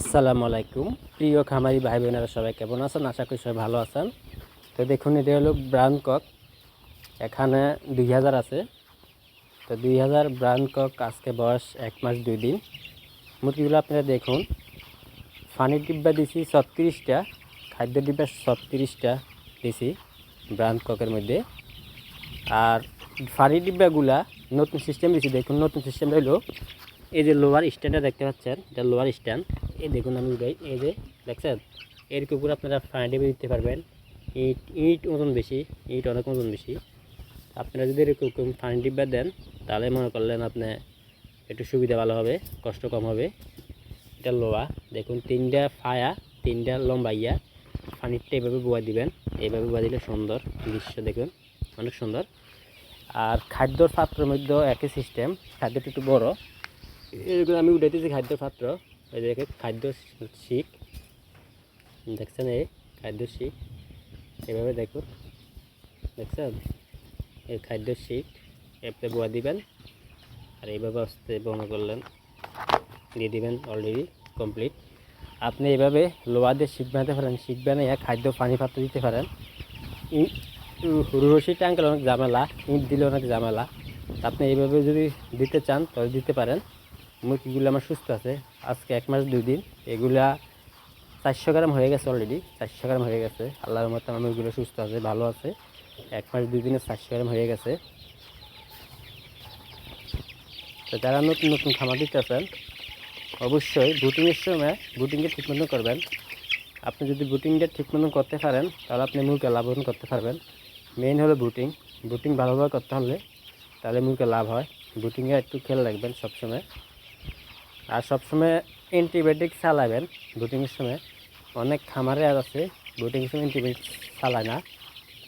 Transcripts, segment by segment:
আসসালামু আলাইকুম। প্রিয় খামারি ভাই বোনেরা সবাই কেমন আছেন? আশা করি সবাই ভালো আছেন। তো দেখুন, এটা হলো ব্রাউন কক এখানে দুই হাজার আছে। তো দুই হাজার ব্রাউন কক আজকে বয়স এক মাস দুই দিন। মুরগিগুলো আপনারা দেখুন। ফানির ডিব্বা দিছি ছত্রিশটা, খাদ্য ডিব্বা ছত্রিশটা দিছি ব্রাউন ককের মধ্যে। আর ফানির ডিব্বাগুলা নতুন সিস্টেম দিছি। দেখুন, নতুন সিস্টেমটা হলো এই যে লোয়ার স্ট্যান্ডটা দেখতে পাচ্ছেন? এটা লোয়ার স্ট্যান্ড। এই দেখুন আমি উঠাই এই যে দেখছেন? এর কুকুর আপনারা ডিব্বা দিতে পারবেন। ইট ইট ওজন বেশি ইট অনেক ওজন বেশি। আপনারা যদি এরকম ফানি ডিব্বা দেন, তাহলে মনে করলেন আপনি একটু সুবিধা ভালো হবে, কষ্ট কম হবে। এটা লোয়া, দেখুন তিনটা ফায়া, তিনটা লম্বাইয়া পানিরটা এইভাবে বোয়া দিবেন এইভাবে বোয়া দিলে সুন্দর দৃশ্য দেখুন, অনেক সুন্দর। আর খাদ্যর পাত্রের মধ্যেও একই সিস্টেম খাদ্যটা একটু বড়। এরকম আমি উঠাইতেছি খাদ্য পাত্র। এই দেখে খাদ্য শিক। দেখছেন এই খাদ্য শিক? এভাবে দেখুন। দেখছেন? এই খাদ্য শিক এপে বোয়া দিবেন আর এইভাবে আসতে বন্ধ করলেন। দিয়ে দিবেন অলরেডি কমপ্লিট আপনি এইভাবে লোহা দিয়ে শিক বানাতে পারেন। শিক বানিয়ে খাদ্য পানি পাত্র দিতে পারেন। রশি টাঙ্কেল অনেক ঝামেলা, ইট দিলে অনেক ঝামেলা। আপনি এইভাবে যদি দিতে চান, তাহলে দিতে পারেন। মুরগিগুলো আমার সুস্থ আছে। আজকে এক মাস, দুই দিন। এগুলা চারশো গ্রাম হয়ে গেছে অলরেডি চারশো গ্রাম হয়ে গেছে। আল্লাহর মতো আমার মুরগিগুলো সুস্থ আছে, ভালো আছে। এক মাস, দুই দিনে চারশো গ্রাম হয়ে গেছে। তো যারা নতুন নতুন খামার দিতেছেন, অবশ্যই বুটিংয়ের সময় বুটিংটা ঠিক মতন করবেন। আপনি যদি বুটিংটা ঠিক মতন করতে পারেন, তাহলে আপনি মুরগি লাভবান করতে পারবেন। মেইন হলো বুটিং বুটিং ভালোভাবে করতে হলে তাহলে মুরগি লাভ হয়। বুটিংয়ে একটু খেয়াল রাখবেন সবসময়। আর সবসময় অ্যান্টিবায়োটিক চালাবেন বুটিংয়ের সময়। অনেক খামারে আর আছে বুটিংয়ের সময় অ্যান্টিবায়োটিক চালায় না।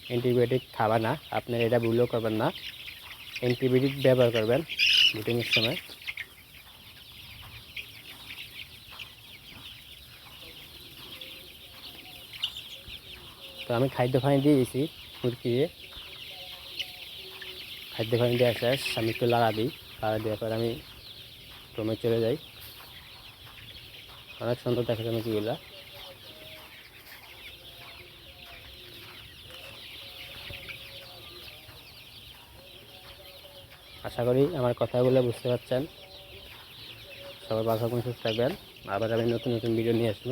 অ্যান্টিবায়োটিক খাবা না, আপনি এটা ভুলও করবেন না। অ্যান্টিবায়োটিক ব্যবহার করবেন বুটিংয়ের সময়। তো আমি খাদ্য পানি দিয়ে দিয়েছি মুরগিকে। খাদ্য পানি দেওয়া শেষ আমি একটু লাড়া দিই, লাড়া দেওয়ার পর আমি রুমে চলে যাই। অনেক সুন্দর দেখা যায় মুরগিগুলা আশা করি আমার কথাগুলো বুঝতে পারছেন। সবাই ভালো সুস্থ থাকবেন। আবার আমি নতুন নতুন ভিডিও নিয়ে আসব।